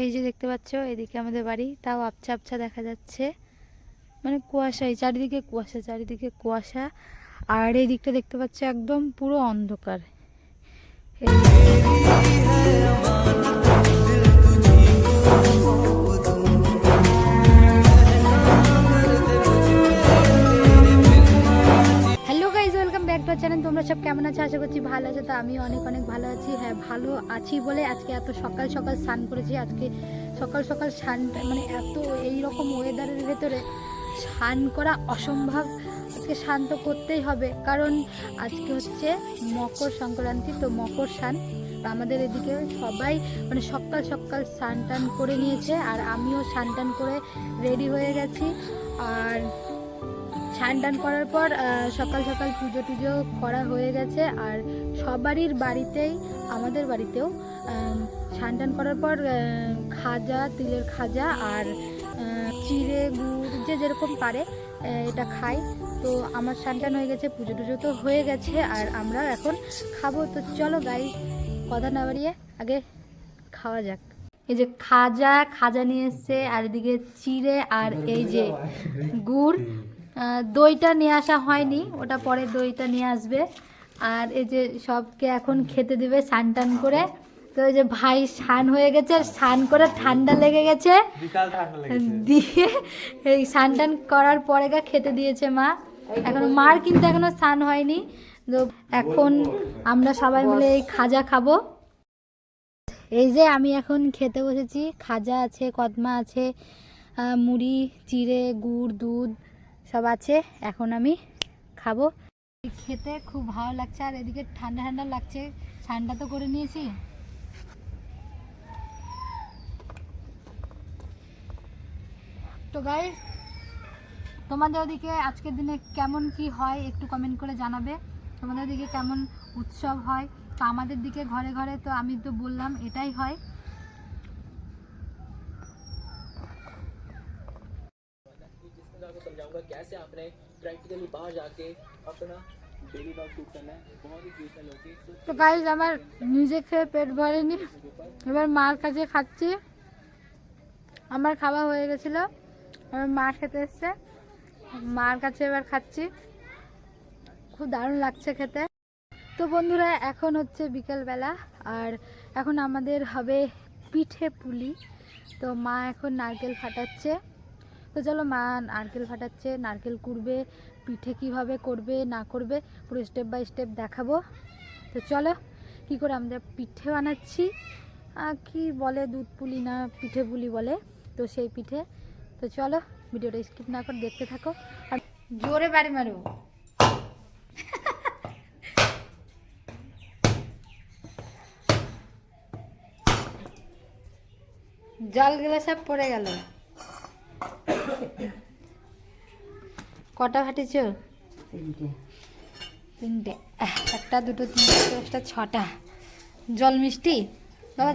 এই যে দেখতে পাচ্ছ, এদিকে আমাদের বাড়ি, তাও আবছা আবছা দেখা যাচ্ছে। মানে কুয়াশাই চারিদিকে কুয়াশা চারিদিকে কুয়াশা। আর এই দিকটা দেখতে পাচ্ছ, একদম পুরো অন্ধকার। এই আশা করছি ভালো আছে, তো আমি অনেক অনেক ভালো আছি। হ্যাঁ ভালো আছি বলে আজকে এত সকাল সকাল স্নান করেছি। আজকে সকাল সকাল স্নান মানে এত এই রকম ওয়েদারের ভেতরে স্নান করা অসম্ভব। আজকে স্নান তো করতেই হবে, কারণ আজকে হচ্ছে মকর সংক্রান্তি, তো মকর স্নান। আমাদের এদিকে সবাই মানে সকাল সকাল স্নান টান করে নিয়েছে, আর আমিও স্নান টান করে রেডি হয়ে গেছি। আর স্নান টান করার পর সকাল সকাল পুজো টুজো করা হয়ে গেছে। আর সবারই বাড়িতেই, আমাদের বাড়িতেও স্নান টান করার পর খাজা, তিলের খাজা আর চিড়ে, গুড়, যে যেরকম পারে এটা খাই। তো আমার স্নান টান হয়ে গেছে, পুজো টুজো তো হয়ে গেছে, আর আমরা এখন খাব। তো চলো গাই, কথা না বাড়িয়ে আগে খাওয়া যাক। এই যে খাজা খাজা নিয়ে এসছে, আর এদিকে চিড়ে আর এই যে গুড়। দইটা নিয়ে আসা হয়নি ওটা পরে দইটা নিয়ে আসবে। আর এই যে সবকে এখন খেতে দিবে স্নান টান করে। তো এই যে ভাই স্নান হয়ে গেছে আর স্নান করে ঠান্ডা লেগে গেছে। দিয়ে এই স্নান টান করার পরে গা খেতে দিয়েছে মা। এখন মার কিন্তু এখনও স্নান হয়নি। তো এখন আমরা সবাই মিলে এই খাজা খাব। এই যে আমি এখন খেতে বসেছি খাজা আছে কদমা আছে মুড়ি চিড়ে গুড় দুধ। সব আছে, এখন আমি খাব। খেতে খুব ভালো লাগছে, আর এদিকে ঠান্ডা ঠান্ডা লাগছে ঠান্ডা তো করে নিয়েছি। তো গাই তোমাদের ওদিকে আজকের দিনে কেমন কি হয় একটু কমেন্ট করে জানাবে। তোমাদের ওদিকে কেমন উৎসব হয়? তো আমাদের দিকে ঘরে ঘরে তো আমি তো বললাম এটাই হয়। आपको समझाऊंगा कैसे आपने प्रैक्टिकली बाहर जाके अपना डेली वर्क शूट करना है बहुत ही क्रूशल होती है তো গাইজ আমার নিজে খেয়ে পেট ভরেনি এবার মার কাছে খাচ্ছি আমার খাওয়া হয়ে গেছিল এবার মা খেতে এসছে মার কাছে এবার খাচ্ছি খুব দারুণ লাগছে খেতে তো বন্ধুরা এখন হচ্ছে বিকেলবেলা আর এখন আমাদের হবে পিঠে পুলি তো মা এখন নারকেল ফাটাচ্ছে তো চলো মা নারকেল ফাটাচ্ছে, নারকেল কুড়বে, পিঠে কীভাবে করবে, না করবে, পুরো স্টেপ বাই স্টেপ দেখাবো। তো চলো, কি করে আমরা পিঠে বানাচ্ছি? কি বলে দুধ পুলি না পিঠে পুলি বলে? তো সেই পিঠে। তো চলো, ভিডিওটা স্কিপ না করে দেখতে থাকো। আর জোরে বাড়ি মারো। জলগুলো সব পড়ে গেল। কটা ফাটিছ তিনটে। আহ, একটা দুটো তিনটে চারটে, ছটা। জল মিষ্টি? বাবা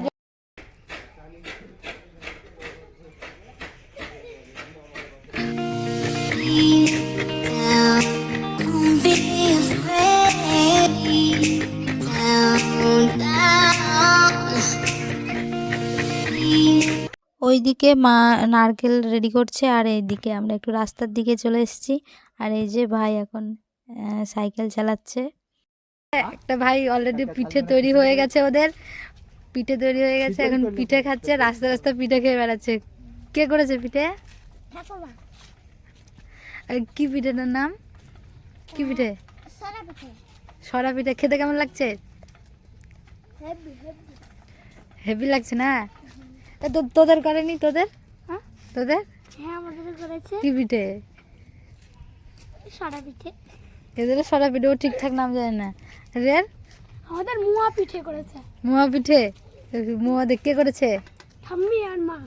ওইদিকে মা নারকেল রেডি করছে আর এইদিকে আমরা একটু রাস্তার দিকে চলে এসেছি। আর এই যে ভাই এখন সাইকেল চালাচ্ছে। একটা ভাই অলরেডি পিঠে তৈরি হয়ে গেছে ওদের। পিঠে তৈরি হয়ে গেছে এখন পিঠে খাচ্ছে রাস্তা রাস্তা পিঠে খেয়ে বেড়াচ্ছে। কে করেছে পিঠে? কি পিঠেটার নাম? কি পিঠে? সরা পিঠে। খেতে কেমন লাগছে? হেভি লাগছে না? তোদের করেনি তোদের? হ্যাঁ? তোদের? হ্যাঁ আমাদের করেছে। কি পিঠে? সারা পিঠে। এদের সরা পিঠে ও ঠিকঠাক নাম জানে না। রের? আমাদের মুয়া পিঠে করেছে। মোয়া পিঠে? মোয়া কে করেছে? ঠাম্মি আর মা।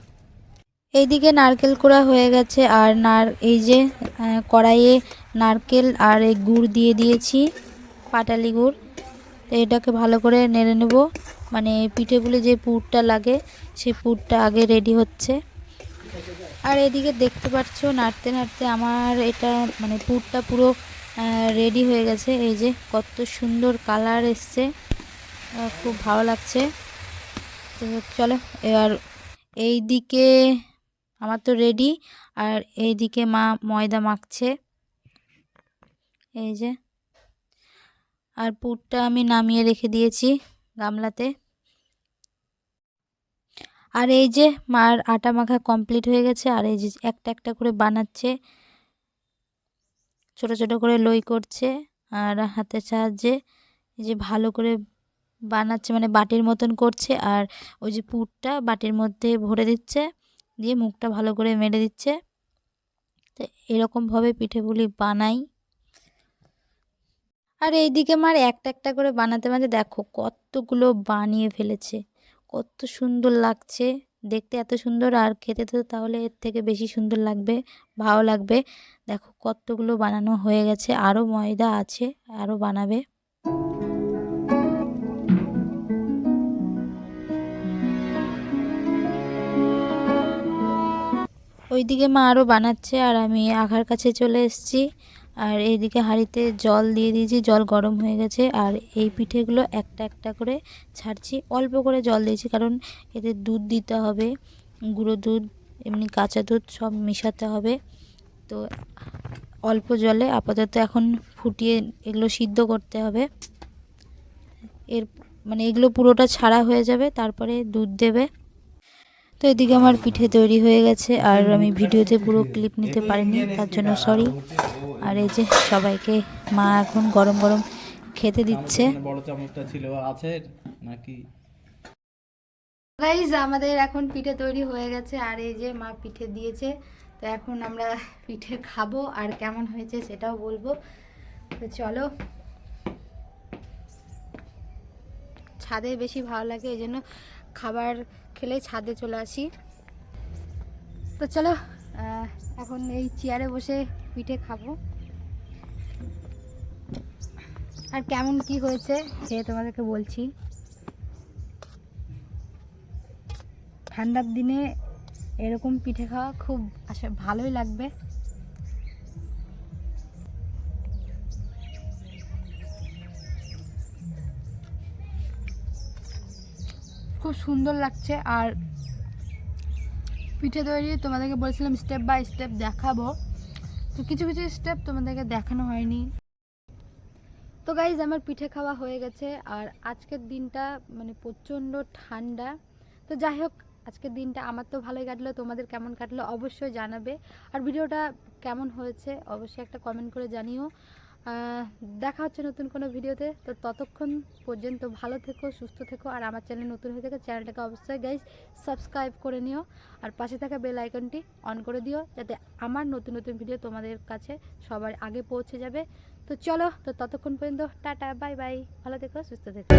এইদিকে নারকেল কোড়া হয়ে গেছে আর নার এই যে কড়াইয়ে নারকেল আর এই গুড় দিয়ে দিয়েছি পাটালি গুড়। তো এটাকে ভালো করে নেড়ে নেব। মানে পিঠেগুলো যে পুরটা লাগে, সেই পুরটা আগে রেডি হচ্ছে। আর এদিকে দেখতে পাচ্ছ, নাড়তে নাড়তে আমার এটা মানে পুরটা পুরো রেডি হয়ে গেছে। এই যে কত সুন্দর কালার এসছে। খুব ভালো লাগছে। তো চলো, এবার এই দিকে আমার তো রেডি আর এই দিকে মা ময়দা মাখছে। এই যে, আর পুরটা আমি নামিয়ে রেখে দিয়েছি গামলাতে। আর এই যে মার আটা মাখা কমপ্লিট হয়ে গেছে, আর এই যে একটা একটা করে বানাচ্ছে। ছোট ছোট করে লই করছে, আর হাতের সাহায্যে এই যে ভালো করে বানাচ্ছে মানে বাটির মতন করছে, আর ওই যে পুরটা বাটির মধ্যে ভরে দিচ্ছে, দিয়ে মুখটা ভালো করে মেরে দিচ্ছে। তো এরকমভাবে পিঠেগুলি বানাই। আর এইদিকে মার একটা একটা করে বানাতে বানাতে দেখো কতগুলো বানিয়ে ফেলেছে। কত সুন্দর লাগছে। দেখতে এত সুন্দর আর খেতে তো তাহলে এর থেকে বেশি সুন্দর লাগবে, ভালো লাগবে। দেখো কতগুলো বানানো হয়ে গেছে আরও ময়দা আছে আরও বানাবে। ওইদিকে মা আরও বানাচ্ছে আর আমি আঘার কাছে চলে এসেছি। আর এইদিকে হাঁড়িতে জল দিয়ে দিয়েছি, জল গরম হয়ে গেছে। আর এই পিঠেগুলো একটা একটা করে ছাড়ছি। অল্প করে জল দিয়েছি কারণ এতে দুধ দিতে হবে, গুঁড়ো দুধ, এমনি কাঁচা দুধ সব মেশাতে হবে। তো অল্প জলে আপাতত এখন ফুটিয়ে এগুলো সিদ্ধ করতে হবে। এর মানে এগুলো পুরোটা ছাড়া হয়ে যাবে, তারপরে দুধ দেবে। তো এদিকে আমার পিঠে তৈরি হয়ে গেছে। আর আমি ভিডিওতে পুরো ক্লিপ নিতে পারিনি, তার জন্য সরি আর এই যে সবাইকে মা এখন গরম গরম খেতে দিচ্ছে। বড় চামচটা ছিল আছে নাকি? গাইজ আমাদের এখন পিঠে তৈরি হয়ে গেছে আর এই যে মা পিঠে দিয়েছে। তো এখন আমরা পিঠে খাব আর কেমন হয়েছে সেটাও বলব। তো চলো। ছাদে বেশি ভালো লাগে এই জন্য খাবার খেলে ছাদে চলে আসি। তো চলো আহ, এখন এই চেয়ারে বসে পিঠে খাব। আর কেমন কি হয়েছে সে তোমাদেরকে বলছি। ঠান্ডার দিনে এরকম পিঠে খাওয়া খুব আসলে ভালোই লাগবে। খুব সুন্দর লাগছে আর পিঠে তৈরি তোমাদেরকে বলেছিলাম স্টেপ বাই স্টেপ দেখাবো। তো কিছু কিছু স্টেপ তোমাদেরকে দেখানো হয়নি। তো গাইজ আমার পিঠে খাওয়া হয়ে গেছে, আর আজকের দিনটা মানে প্রচণ্ড ঠান্ডা। তো যাই হোক, আজকের দিনটা আমার তো ভালোই কাটলো, তোমাদের কেমন কাটলো অবশ্যই জানাবে। আর ভিডিওটা কেমন হয়েছে অবশ্যই একটা কমেন্ট করে জানিও। দেখা হচ্ছে নতুন কোনো ভিডিওতে। তো ততক্ষণ পর্যন্ত ভালো থেকো, সুস্থ থেকো, আর আমার চ্যানেল নতুন হয়ে থাকে চ্যানেলটাকে অবশ্যই গাইজ সাবস্ক্রাইব করে নিও। আর পাশে থাকা বেল আইকনটি অন করে দিও, যাতে আমার নতুন নতুন ভিডিও তোমাদের কাছে সবার আগে পৌঁছে যাবে। তো চলো, তো ততক্ষণ পর্যন্ত টাটা বাই বাই ভালো থেকো, সুস্থ থেকো।